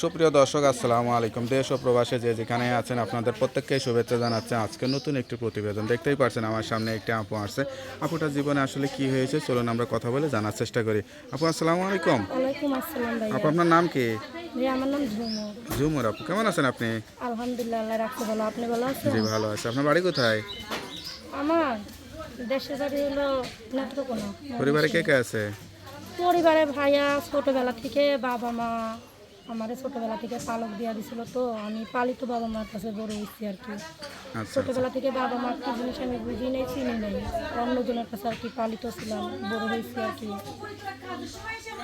সুপ্রিয় দর্শক আসসালামু আলাইকুম। দেশ ও প্রবাসে যে যেখানে আছেন আপনাদের প্রত্যেককে শুভেচ্ছা জানাচ্ছে। আজকে নতুন একটি প্রতিবেদন। দেখতেই পারছেন আমার সামনে একটি আপু আসছে। আপুটার জীবনে আসলে কি হয়েছে চলুন আমরা কথা বলে জানার চেষ্টা করি। আপু আসসালামু আলাইকুম। আপু আপনার নাম কি? ঝুমুর। ঝুমুর আপু কেমন আছেন আপনি? আলহামদুলিল্লাহ ভালো। আপনি ভালো আছেন? জি ভালো আছে। আপনার বাড়ি কোথায়? আমার দেশের বাড়ি হলো পরিবারে কে কে আছে? পরিবারে ভাইয়া ছোটবেলা থেকে বাবা মা। আমারে ছোটবেলা থেকে পালক দিয়া দিছিল তো আমি পালিত বাবা মার কাছে বড় হয়েছি আর কি। আচ্ছা ছোটবেলা থেকে বাবা মার কি জিনিস আমি বুঝি নেই চিনি নেই। অন্যজনের কাছে আর কি পালিত ছিলাম বড় হয়েছি আর কি।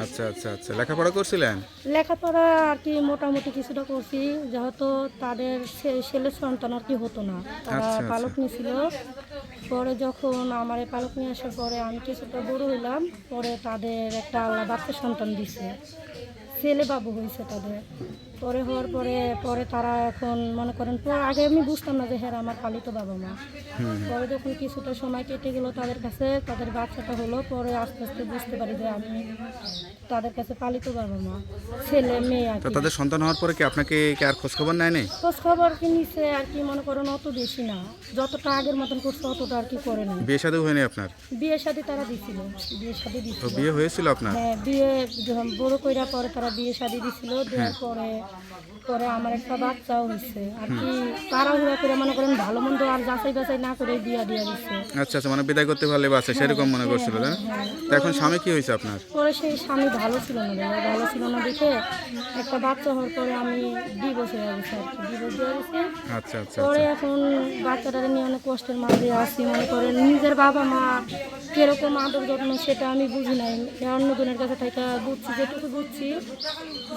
আচ্ছা আচ্ছা আচ্ছা। লেখাপড়া করছিলেন? লেখাপড়া আর কি মোটামুটি কিছুটা করছি যেহেতু তাদের ছেলে সন্তান আর কি হতো না। তারা আচ্ছা, আচ্ছা। পালক নিয়েছিল। পরে যখন আমার পালক নিয়ে আসার পরে আমি কিছুটা বড় হইলাম পরে তাদের একটা আল্লাহ বাচ্চা সন্তান দিছে। ছেলে বাবু হয়েছে তাদের। পরে হওয়ার পরে পরে তারা এখন মনে করেন পর আগে আমি বুঝতাম না যে হ্যাঁ আমার পালিত বাবা মা। পরে যখন কিছুটা সময় কেটে গেল তাদের কাছে তাদের বাচ্চাটা হলো পরে আস্তে আস্তে বুঝতে পারি যে আমি তাদের কাছে পালিত বাবা মা ছেলে মেয়ে আর তাদের সন্তান হওয়ার পরে কি আপনাকে কি আর খোঁজ খবর নেয়নি খোঁজ খবর কি নিছে আর কি মনে করেন অত বেশি না। যতটা আগের মতন করছে অতটা আর কি করে না বিয়ে শাদী হয়নি আপনার? বিয়ে শাদী তারা দিছিল বিয়ে শাদী দিছিল। বিয়ে হয়েছিল আপনার? হ্যাঁ বিয়ে যখন বড় কইরা পরে তারা বিয়ে শাদী দিছিল দেওয়ার পরে পরে আমার একটা বাচ্চাও হয়েছে আর কি তাড়াহুড়া করে মনে করেন ভালো মন্দ আর যাচাই বাছাই না করে বিয়া দিয়ে দিচ্ছে আচ্ছা আচ্ছা মানে বিদায় করতে পারলে বাসে সেরকম মনে করছিল তাই না? তো এখন স্বামী কি হয়েছে আপনার? পরে সেই স্বামী ভালো ছিল না ভাইয়া ভালো ছিল না দেখে একটা বাচ্চা হওয়ার পরে আমি ডিভোর্স হয়ে গেছি আর কি ডিভোর্স দিয়ে গেছি। আচ্ছা আচ্ছা পরে এখন বাচ্চাটাকে নিয়ে অনেক কষ্টের মাঝে আসি মনে করেন নিজের বাবা মা কীরকম আদর যত্ন সেটা আমি বুঝি নাই। অন্যজনের কাছে থেকে বুঝছি যেটুকু বুঝছি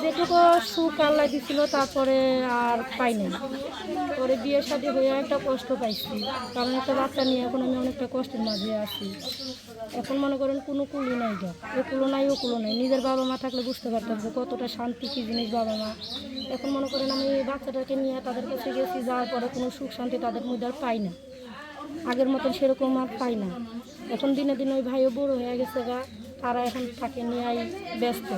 যেটুকু সুখ আল্লাহ দিছিল, তারপরে আর পাই নাই পরে বিয়ে শাদী হয়ে একটা কষ্ট পাইছি। কারণ একটা বাচ্চা নিয়ে এখন আমি অনেকটা কষ্টের মাঝে আছি। এখন মনে করেন কোনো কুলি নাই গা। এ কুলো নাই, ও কুলো নাই। নিজের বাবা মা থাকলে বুঝতে পারতাম যে কতটা শান্তি, কী জিনিস বাবা মা। এখন মনে করেন আমি এই বাচ্চাটাকে নিয়ে তাদের কাছে গেছি, যাওয়ার পরে কোনো সুখ শান্তি তাদের মধ্যে আর পাই না। আগের মতন সেরকম আর পাই না। এখন দিনে দিনে ওই ভাইও বড় হয়ে গেছে গা। তারা এখন তাকে নিয়ে ব্যস্ত।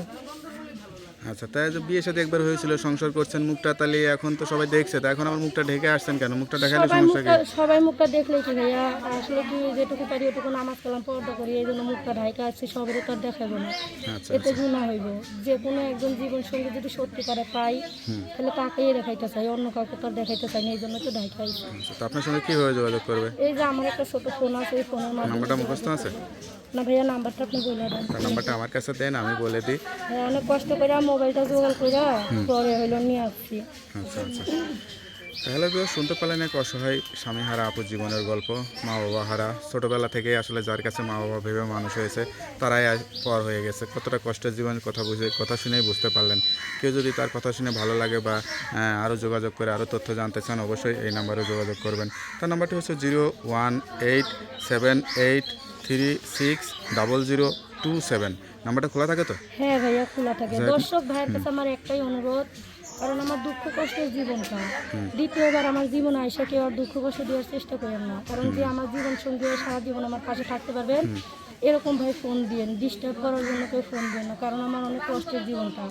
আচ্ছা তাই যে বিয়ে সাথে একবার হয়েছিল সংসার করছেন মুখটা তাহলে এখন তো সবাই দেখছে তা এখন আমার মুখটা ঢেকে আসছেন কেন? মুখটা দেখালে সমস্যা কি? সবাই মুখটা দেখলেই কি ভাইয়া? আসলে কি যেটুকু পারি ওটুকু নামাজ কালাম পর্দা করি এই জন্য মুখটা ঢাইকা আসছে সবারও তো আর দেখাবো না। আচ্ছা এতে গুণা হইব। যে কোনো একজন জীবন সঙ্গী যদি সত্যিকারে পাই তাহলে তাকেই দেখাইতে চাই অন্য কাউকে তো দেখাইতে চাই না এই জন্য তো আইছি। আচ্ছা, তো আপনার সঙ্গে কি কীভাবে যোগাযোগ করবে? এই যে আমার একটা ছোট ফোন আছে এই ফোনের মাধ্যমে নাম্বারটা মুখস্থ আছে? না ভাইয়া নাম্বারটা আপনি বলে দেন। নাম্বারটা আমার কাছে দেন আমি বলে দিই। হ্যাঁ, অনেক কষ্ট করে মোবাইলটা জোগাড় করে পরে হইল নিয়ে আসছি। আচ্ছা আচ্ছা। তাহলে কেউ শুনতে পারলেন এক অসহায় স্বামী হারা আপুর জীবনের গল্প মা বাবা হারা। ছোটোবেলা থেকে আসলে যার কাছে মা বাবা ভেবে মানুষ হয়েছে তারাই পর হয়ে গেছে। কতটা কষ্টের জীবনের কথা বুঝে কথা শুনেই বুঝতে পারলেন। কেউ যদি তার কথা শুনে ভালো লাগে বা আরও যোগাযোগ করে আরও তথ্য জানতে চান অবশ্যই এই নাম্বারে যোগাযোগ করবেন। তার নাম্বারটি হচ্ছে zero one eight seven eight three six double zero two seven নাম্বারটা খোলা থাকে তো? হ্যাঁ ভাইয়া খোলা থাকে। দর্শক ভাইয়ের কাছে আমার একটাই অনুরোধ কারণ আমার দুঃখ কষ্টের জীবনটা। দ্বিতীয়বার আমার জীবন আয়সা কেউ আর দুঃখ কষ্ট দেওয়ার চেষ্টা করেন না। কারণ যে আমার জীবন সঙ্গী সারা জীবন আমার পাশে থাকতে পারবেন এরকম ভাই ফোন দিয়েন ডিস্টার্ব করার জন্য কেউ ফোন দিয়েন না কারণ আমার অনেক কষ্টের জীবনটা।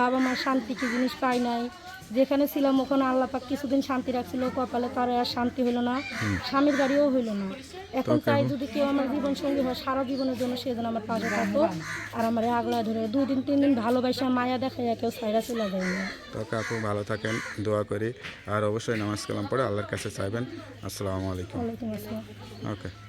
বাবা মার শান্তি কি জিনিস পাই নাই। যেখানে ছিলাম ওখানে আল্লাহ পাক কিছুদিন শান্তি রাখছিল কপালে তার আর শান্তি হইল না স্বামীর বাড়িও হইল না। এখন চাই যদি কেউ আমার জীবন সঙ্গী হয় সারা জীবনের জন্য সে যেন আমার পাশে থাকো আর আমার আগলা ধরে দুই দিন তিন দিন ভালোবাসা মায়া দেখাই কেউ সাইরা চলে যায় না। তো ভালো থাকেন দোয়া করি। আর অবশ্যই নামাজ কালাম পড়ে আল্লাহর কাছে চাইবেন। আসসালামু আলাইকুম। ওকে।